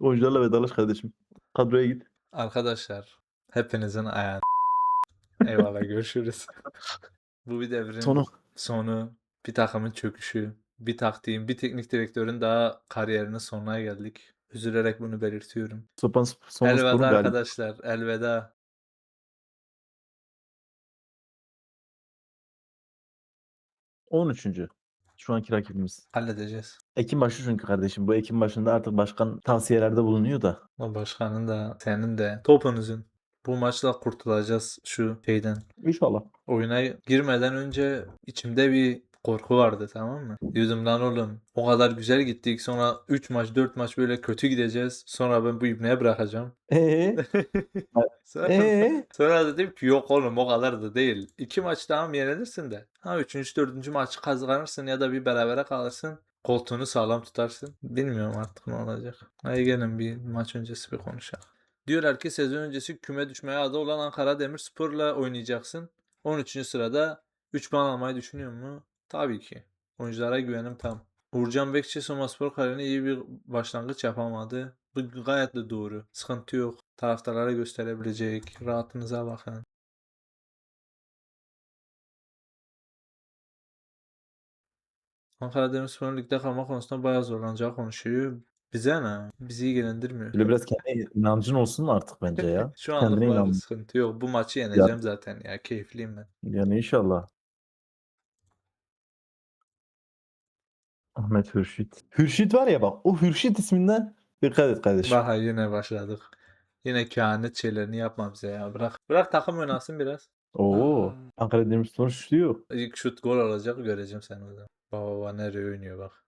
Oyuncularla vedalaş kardeşim. Kadroya git. Arkadaşlar hepinizin ayağını Eyvallah görüşürüz. Bu bir devrin Sonu. sonu, bir takımın çöküşü, bir taktiğin, bir teknik direktörün daha kariyerinin sonuna geldik. Üzülerek bunu belirtiyorum. Sopan Sonu elveda arkadaşlar, elveda. 13. Şu anki rakibimiz. Halledeceğiz. Ekim başı çünkü kardeşim. Bu Ekim başında artık başkan tavsiyelerde bulunuyor da. O başkanın da senin de topunuzun. Bu maçla kurtulacağız şu şeyden. İnşallah. Oyuna girmeden önce içimde bir korku vardı tamam mı? Diyordum lan oğlum o kadar güzel gittik sonra 3 maç 4 maç böyle kötü gideceğiz. Sonra ben bu ibneye bırakacağım. Eee? Sonra, Eee? sonra dedim ki yok oğlum o kadar da değil. 2 maç tamam yenilirsin de. Ha 3. 4. maçı kazanırsın ya da bir berabere kalırsın. Koltuğunu sağlam tutarsın. Bilmiyorum artık ne olacak. Hadi gelin bir maç öncesi bir konuşalım. Diyorlar ki sezon öncesi küme düşmeye adı olan Ankara Demirspor'la oynayacaksın. 13. sırada 3 puan almayı düşünüyor mu? Tabii ki. Oyunculara güvenim tam. Uğurcan Bekçi Somaspor kariyerine iyi bir başlangıç yapamadı. Bu gayet de doğru. Sıkıntı yok. Taraftarlara gösterebilecek. Rahatınıza bakın. Ankara Demirspor'un ligde kalma konusunda bayağı zorlanacağı konuşuyor. Bize ne? Bizi ilgilendirmiyor. Böyle biraz kendine inancın olsun artık bence ya. Şu anlık Kendine var inan. sıkıntı yok. Bu maçı yeneceğim zaten ya. Keyifliyim ben. Yani inşallah. Ahmet Hürşit. Hürşit var ya bak o Hürşit isminden dikkat et kardeşim. Baha yine başladık. Yine kehanet şeylerini yapma bize ya. Bırak. Bırak takım oynasın biraz. Oo. Ankara Demirspor şutuyor. İlk şut gol alacak göreceğim seni o zaman. Baba baba nereye oynuyor bak.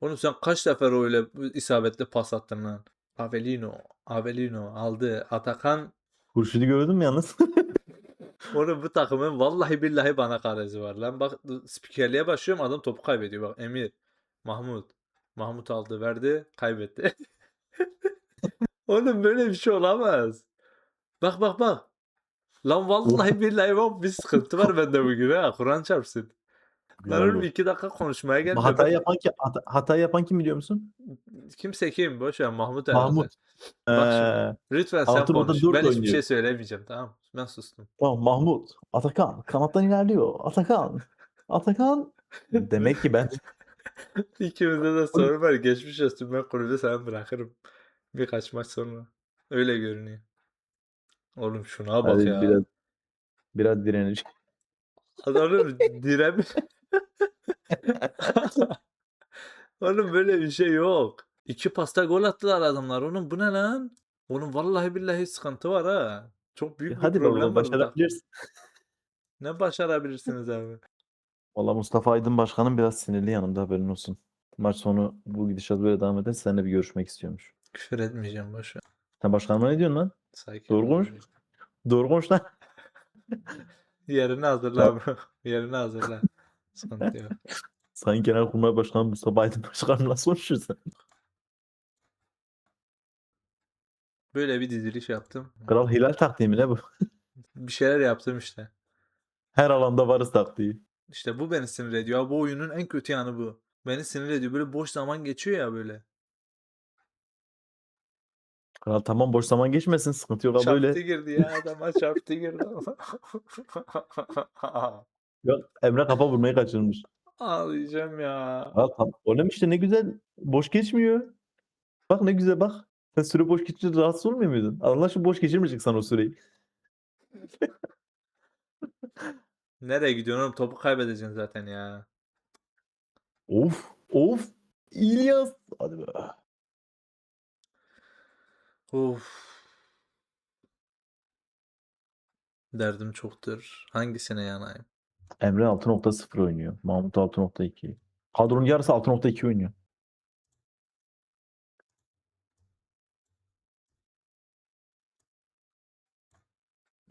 Oğlum sen kaç defa öyle isabetli pas attın lan. Avelino. Avelino aldı. Atakan. Hürşit'i gördün mü yalnız? Oğlum bu takımın vallahi billahi bana karezi var lan. Bak spikerliğe başlıyorum adam topu kaybediyor. Bak Emir. Mahmut. Mahmut aldı verdi. Kaybetti. Oğlum böyle bir şey olamaz. Bak bak bak. Lan vallahi billahi bak bir sıkıntı var bende bugün ha. Kur'an çarpsın. Lan oğlum iki dakika konuşmaya geldi. hata yapan ki hata, hata yapan kim biliyor musun? Kimse kim? Boş ver Mahmut herhalde. Mahmut. Bak Lütfen sen konuş. Ben hiçbir oynuyor. şey söylemeyeceğim tamam? Ben sustum. tamam Mahmut. Atakan. Kanattan ilerliyor. Atakan. Atakan. Demek ki ben İkimizde de sorun var. Geçmiş olsun ben kulübü sana bırakırım. Birkaç maç sonra. Öyle görünüyor. Oğlum şuna bak Hadi ya. biraz biraz direnici. Adamın direm. Oğlum böyle bir şey yok. İki pasta gol attılar adamlar. Oğlum bu ne lan? Oğlum vallahi billahi sıkıntı var ha. Çok büyük bir Hadi problem bakalım var burada. başarabilirsin. Ne başarabilirsiniz abi? Valla Mustafa Aydın Başkanım biraz sinirli yanımda haberin olsun. Maç sonu bu gidişat böyle devam ederse seninle bir görüşmek istiyormuş. Küfür etmeyeceğim boş ver. Sen başkanıma ne diyorsun lan? Sakin Doğru konuş. Doğru konuş lan. Yerini hazırla bro. Yerini hazırla. Sıkıntı yok. Sayın Genelkurmay Başkanı Mustafa Aydın Başkanım nasıl konuşuyorsun? Böyle bir diziliş yaptım. Kral Hilal taktiği mi ne bu? Bir şeyler yaptım işte. Her alanda varız taktiği. İşte bu beni sinir ediyor. Bu oyunun en kötü yanı bu. Beni sinir ediyor. Böyle boş zaman geçiyor ya böyle. Kral tamam boş zaman geçmesin sıkıntı yok ama Çarptı böyle. girdi ya adama çarptı girdi. Yok, Emre kafa vurmayı kaçırmış. Ağlayacağım ya. Kral tamam. Oğlum işte ne güzel boş geçmiyor. Bak ne güzel bak. Sen süre boş geçince rahatsız olmuyor muydun? Allah şu boş geçirmeyecek sana o süreyi. Nereye gidiyorsun oğlum? Topu kaybedeceksin zaten ya. Of of. İlyas. Hadi be. Of. Derdim çoktur. Hangisine yanayım? Emre 6.0 oynuyor. Mahmut 6.2. Kadronun yarısı 6.2 oynuyor.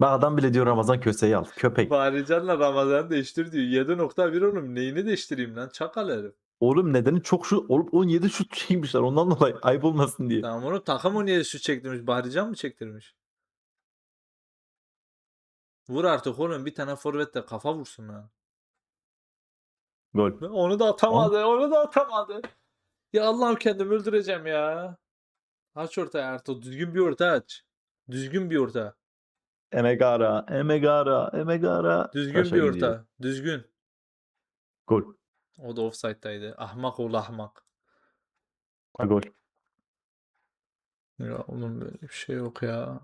Bak adam bile diyor Ramazan köseyi al. Köpek. Barican'la Ramazan değiştir diyor. 7.1 oğlum neyini değiştireyim lan? Çakal herif. Oğlum nedeni çok şu oğlum 17 şut şeymişler ondan dolayı ayıp olmasın diye. Tamam onu takım onu yedi şut çektirmiş. Barican mı çektirmiş? Vur artık oğlum bir tane forvet de kafa vursun ha. Gol. Onu da atamadı. Onu da atamadı. Ya Allah'ım kendimi öldüreceğim ya. Aç ortaya artık. Düzgün bir orta aç. Düzgün bir orta. Emegara, Emegara, Emegara. Düzgün Taşa bir gidiyor. orta. Düzgün. Gol. O da offside'daydı. Ahmak oğlu ahmak. Ha, gol. Ya oğlum böyle bir şey yok ya.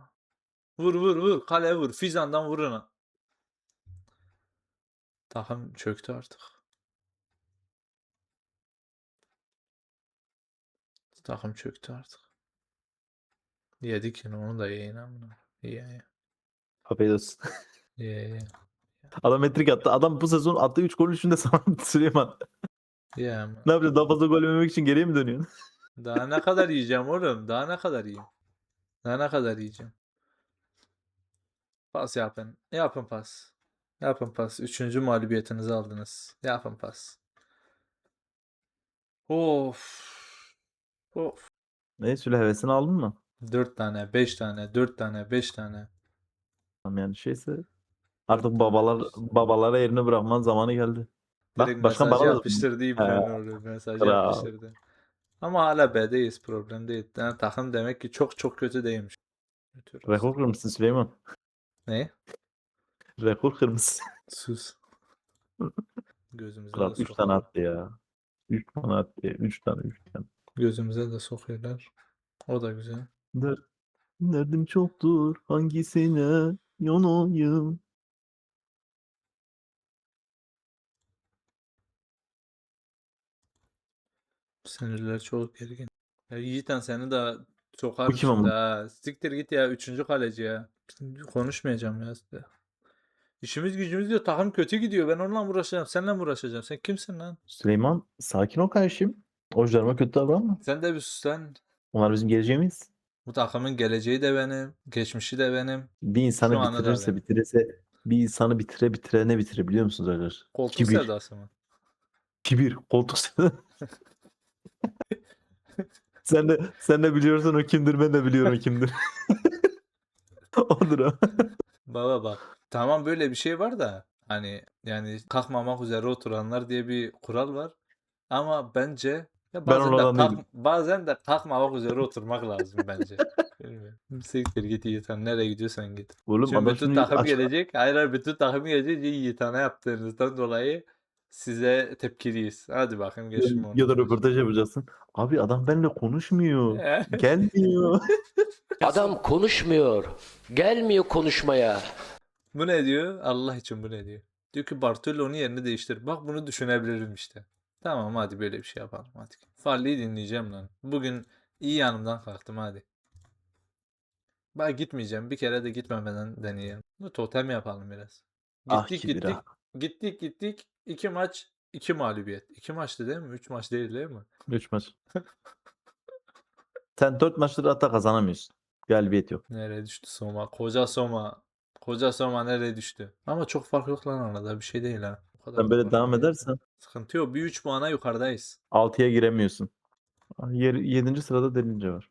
Vur vur vur. Kaleye vur. Fizan'dan vur ona. Takım çöktü artık. Takım çöktü artık. Yedik yine onu da yiyin amına. Ye ye. Olsun. Ye ye. Adam metrik attı. Adam bu sezon attığı 3 gol üçünde sana Süleyman. Ye amına. Ne yapacağız? Daha fazla gol yememek için geriye mi dönüyorsun? Daha ne kadar yiyeceğim oğlum? Daha ne kadar yiyeyim? Daha ne kadar yiyeceğim? Pas yapın. Yapın pas. Yapın pas. Üçüncü mağlubiyetinizi aldınız. Yapın pas. Of. Of. Ne Süle hevesini aldın mı? Dört tane, beş tane, dört tane, beş tane. Tamam yani şeyse artık babalar babalara yerini bırakman zamanı geldi. Bak Direkt başkan mesajı bana yapıştırdı İbrahim Bravo. yapıştırdı. Ama hala B'deyiz. Problem değil. Yani takım demek ki çok çok kötü değilmiş. Rekor kırmışsın Süleyman. Ne? Rekor kırmışsın. Sus. Gözümüze Kral de 3 tane attı ya. 3 tane attı. 3 tane 3 tane. Gözümüze de sokuyorlar. O da güzel. Der, derdim çoktur hangisine yanayım. Sinirler çok gergin. Ya Yiğitan seni de Bu sokarım kim ama? ha. Siktir git ya. Üçüncü kaleci ya. Konuşmayacağım ya size. İşimiz gücümüz diyor. Takım kötü gidiyor. Ben onunla mı uğraşacağım? Seninle mi uğraşacağım? Sen kimsin lan? Süleyman sakin ol kardeşim. Hocalarıma kötü davranma. Sen de bir sus lan. Onlar bizim geleceğimiz. Bu takımın geleceği de benim. Geçmişi de benim. Bir Şu insanı anda da bitirirse benim. bitirirse bir insanı bitire bitire ne bitirir biliyor musunuz arkadaşlar? Koltuk Kibir. sevdası mı? Kibir. Koltuk sevdası. sen de sen de biliyorsun o kimdir ben de biliyorum o kimdir. Odur o. Baba bak. Tamam böyle bir şey var da hani yani kalkmamak üzere oturanlar diye bir kural var. Ama bence ya Ben bazen de onlardan kalk- değilim. bazen de kalkmamak üzere oturmak lazım bence. Bilmiyorum. Siktir git Yiğitan. Nereye gidiyorsan git. Oğlum Şimdi bütün takım aç- gelecek. Hayır hayır bütün takım gelecek. Yiğitan'a yaptığınızdan dolayı size tepkiliyiz. Hadi bakayım geçin onu. ya da röportaj yapacaksın. Abi adam benimle konuşmuyor. Gelmiyor. Adam konuşmuyor. Gelmiyor konuşmaya. Bu ne diyor? Allah için bu ne diyor? Diyor ki Bartolo'nun yerini değiştir. Bak bunu düşünebilirim işte. Tamam hadi böyle bir şey yapalım hadi. Falli'yi dinleyeceğim lan. Bugün iyi yanımdan kalktım hadi. Bak gitmeyeceğim. Bir kere de gitmemeden deneyelim. Bu totem yapalım biraz. Ah Gittik kibir gittik. ah. Gittik gittik. İki maç iki mağlubiyet. İki maçtı değil mi? Üç maç değil değil mi? 3 maç. Sen 4 maçtır hatta kazanamıyorsun. Galibiyet yok. Nereye düştü Soma? Koca Soma. Koca Soma nereye düştü? Ama çok fark yok lan arada. Bir şey değil ha. Kadar Sen böyle devam edersen Sıkıntı yok. Bir 3 puana yukarıdayız. 6'ya giremiyorsun. 7. sırada Derince var.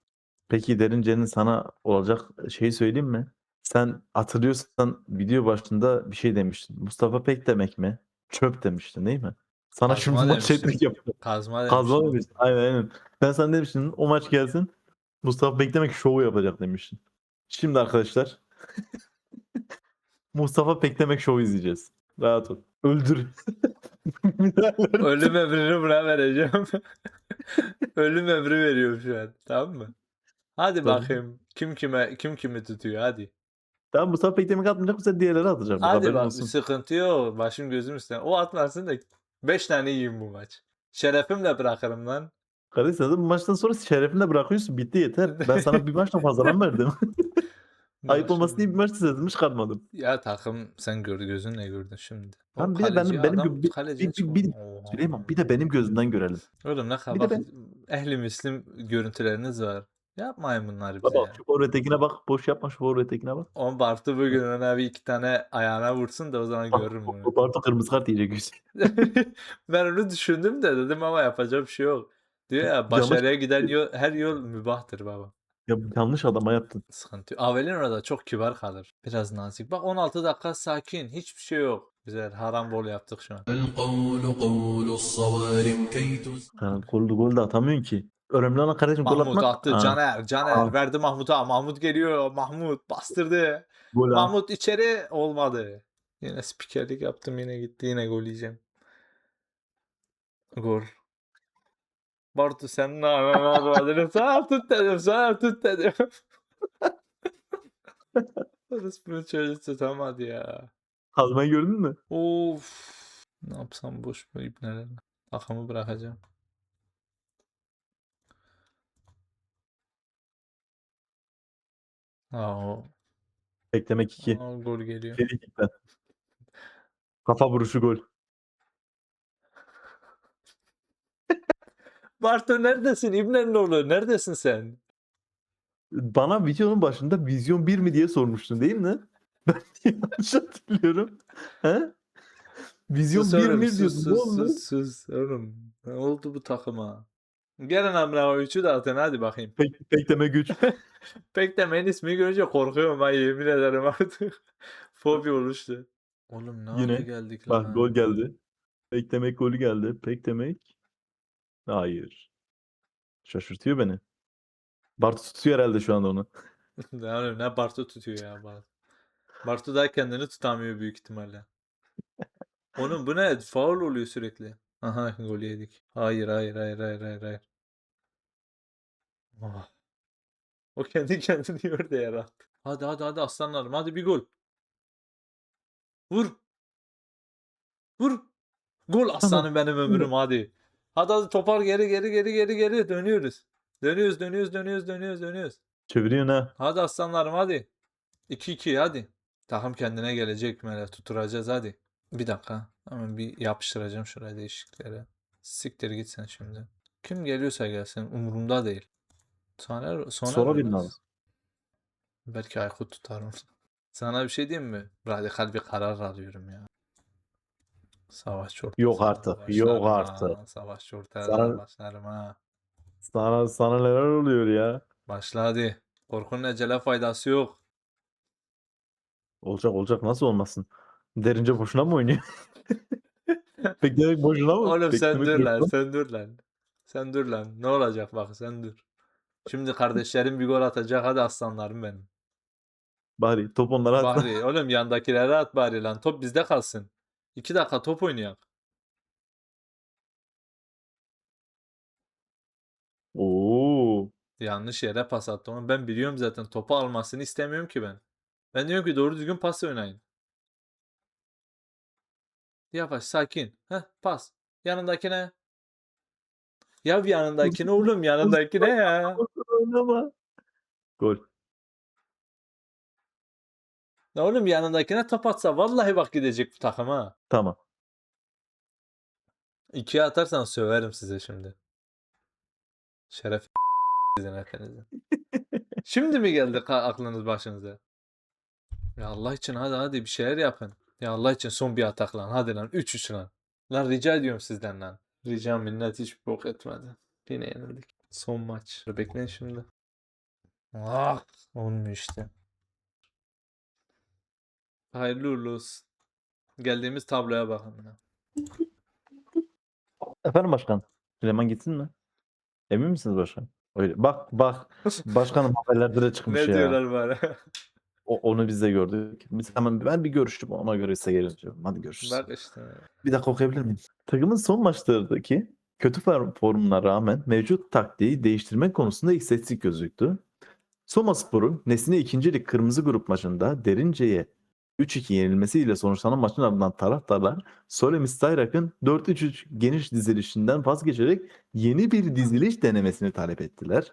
Peki Derince'nin sana olacak şeyi söyleyeyim mi? Sen hatırlıyorsan video başında bir şey demiştin. Mustafa Pek demek mi? Çöp demiştin değil mi? Sana Kazma şimdi maç demiştim. etmek yapıyor. Kazma Kazma demiştim. demiştin. Aynen aynen. Ben sana demiştin o maç gelsin. Mustafa Pek demek şovu yapacak demiştin. Şimdi arkadaşlar Mustafa Pek demek şovu izleyeceğiz. Rahat ol. Öldür. Ölüm emrini buna vereceğim. Ölüm emri veriyorum şu an. Tamam mı? Hadi Tamam. bakayım. Kim kime kim kimi tutuyor hadi. Tamam Mustafa Pek demek atmayacak mı diğerleri atacak. Hadi bak olsun. sıkıntı yok. Başım gözüm üstüne. O atmasın da 5 tane yiyeyim bu maç. Şerefimle bırakırım lan. Kardeş sen bu maçtan sonra şerefini bırakıyorsun. Bitti yeter. Ben sana bir maçla fazladan verdim. Ayıp olmasın diye bir maç sezdim çıkartmadım. Ya takım sen gör gözünle gördün şimdi. O Tamam, bir de benim- kaleci benim adam bir- bir- bir- çıkmadı. Oha. Süleyman bir de benim gözümden görelim. Oğlum ne Bir kadar de bak ehli müslim görüntüleriniz var. Yapmayın bunları bize Baba ya. şu forvetekine bak. Boş yapma şu forvetekine bak. On Bartu bugün ona bir iki tane ayağına vursun da o zaman Bak, görürüm bunu. O Bartu kırmızı kart yiyecek yüz. ben onu düşündüm de dedim ama yapacak bir şey yok. Diyor ya Yanlış- başarıya giden yol, her yol mübahtır baba. Ya yanlış adama yaptın. Sıkıntı yok. Avelin orada çok kibar kalır. Biraz nazik. Bak 16 dakika sakin. Hiçbir şey yok. Güzel haram bol yaptık şu an. Ha, gol, gol de atamıyorsun ki. Önemli olan kardeşim gol Mahmut attı. Ha. Caner. Caner Ha. verdi Mahmut'a. Mahmut geliyor. Mahmut bastırdı. Gol at. Mahmut içeri olmadı. Yine spikerlik yaptım yine gitti yine gol yiyeceğim. Gol. Bartu sen ne yapıyorsun? Sana tut dedim sana tut dedim. Orası çocuğu tutamadı ya. Kazmayı gördün mü? Of. Ne yapsam boş bu ipnelerle. Takımı bırakacağım. Aa. Beklemek 2. Aa, gol geliyor. Frikikten. Kafa vuruşu gol. Bartu neredesin? İbne'nin oğlu. Neredesin sen? Bana videonun başında vizyon 1 mi diye sormuştun değil mi? Ben yanlış hatırlıyorum. He? Vizyon Sus 1 oğlum, mi? Ne sus, sus, sus, oğlum. Ne oldu bu takıma? Gelin amına üçü de atın hadi bakayım. Pek, bekleme güç. Pek ben ismi görünce korkuyorum ha yemin ederim artık. Fobi oluştu. Oğlum ne Yine geldik lan. Bak gol geldi. Beklemek golü geldi. Beklemek. Hayır. Şaşırtıyor beni. Bartu tutuyor herhalde şu anda onu. Ne ne Bartu tutuyor ya Bartu. Bartu da kendini tutamıyor büyük ihtimalle. Oğlum bu ne? Faul oluyor sürekli. Aha gol yedik. Hayır hayır hayır hayır hayır hayır. Oh. O kendi kendini gördü yarattı. Hadi hadi hadi aslanlarım hadi bir gol. Vur. Vur. Gol aslanım benim ömrüm hadi. Hadi hadi topar geri geri geri geri geri dönüyoruz. Dönüyoruz dönüyoruz dönüyoruz dönüyoruz dönüyoruz. Çeviriyorsun ha. Hadi aslanlarım hadi. 2-2 hadi. Takım kendine gelecek Mele. Tutturacağız hadi. Bir dakika. Hemen bir yapıştıracağım şuraya değişikliklere. Siktir git sen şimdi. Kim geliyorsa gelsin. Umurumda değil. Sonra, sonra Sonra al. Belki Aykut tutar onu. Sana bir şey diyeyim mi? Radikal bir karar alıyorum ya. Savaş ortaya. Yok artık, yok artık. Savaş ortaya Sana- başlarım ha. Sana, sana neler oluyor ya? Başla hadi. Korkunun ecele faydası yok. Olacak olacak nasıl olmasın? Derince boşuna mı oynuyor? Beklemek boşuna mı? Oğlum sen Beklemek dur lan, mı? sen dur lan. Sen dur lan. Ne olacak bak sen dur. Şimdi kardeşlerim bir gol atacak hadi aslanlarım benim. Bari top onlara atma. Bari oğlum yandakilere at bari lan. Top bizde kalsın. İki dakika top oynayak. Oo. Yanlış yere pas attı onu. Ben biliyorum zaten topu almasını istemiyorum ki ben. Ben diyorum ki doğru düzgün pas oynayın. Yavaş sakin. Heh pas. Yanındakine. Ya bir yanındakine oğlum yanındakine ya. Oynama. Gol. Ya oğlum yanındakine top atsa vallahi bak gidecek bu takım ha. Tamam. İkiye atarsan söverim size şimdi. Şeref sizin hepinizin. Şimdi mi geldi aklınız başınıza? Ya Allah için hadi hadi bir şeyler yapın. Ya Allah için son bir atak lan. Hadi lan 3-3 lan. Lan rica ediyorum sizden lan. Rica minnet hiç bok etmedi. Yine yenildik. Son maç. Bekleyin şimdi. Ah olmuyor işte. Hayırlı uğurlu olsun. Geldiğimiz tabloya bakın. Efendim başkan. Süleyman gitsin mi? Emin misiniz başkan? Öyle. Bak bak. Başkanım haberlerde de çıkmış Ne ya. diyorlar bana? O- onu biz de gördük. Biz hemen ben bir görüştüm ona göre size geliriz diyorum. Hadi görüşürüz. Bak işte. Bir dakika okuyabilir miyim? Takımın son maçlardaki kötü form- formuna rağmen mevcut taktiği değiştirmek konusunda istatistik gözüktü. Somaspor'un Nesne 2. Lig Kırmızı Grup maçında Derince'ye 3-2 yenilmesiyle sonuçlanan maçın ardından taraftarlar Solemis Sayrak'ın 4-3-3 geniş dizilişinden vazgeçerek yeni bir diziliş denemesini talep ettiler.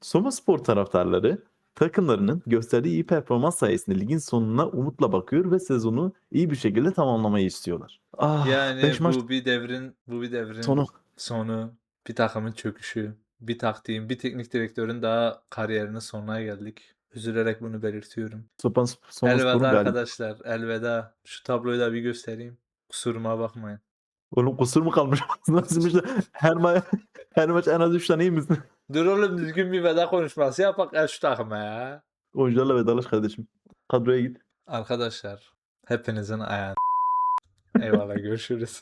Somaspor taraftarları takımlarının gösterdiği iyi performans sayesinde ligin sonuna umutla bakıyor ve sezonu iyi bir şekilde tamamlamayı istiyorlar. Ah, Yani beş maç bu bir devrin bu bir devrin sonu. sonu, bir takımın çöküşü, bir taktiğin, bir teknik direktörün daha kariyerinin sonuna geldik. Üzülerek bunu belirtiyorum. Sopan, Somaspor'un elveda galiba. arkadaşlar, elveda. Şu tabloyu da bir göstereyim. Kusuruma bakmayın. Oğlum kusur mu kalmış? Nasılmış da her, ma her maç en az 3 tane iyi misin? Dur oğlum düzgün bir veda konuşması yapak ya şu takıma ya. Oyuncularla vedalaş kardeşim. Kadroya git. Arkadaşlar hepinizin ayağını Eyvallah görüşürüz.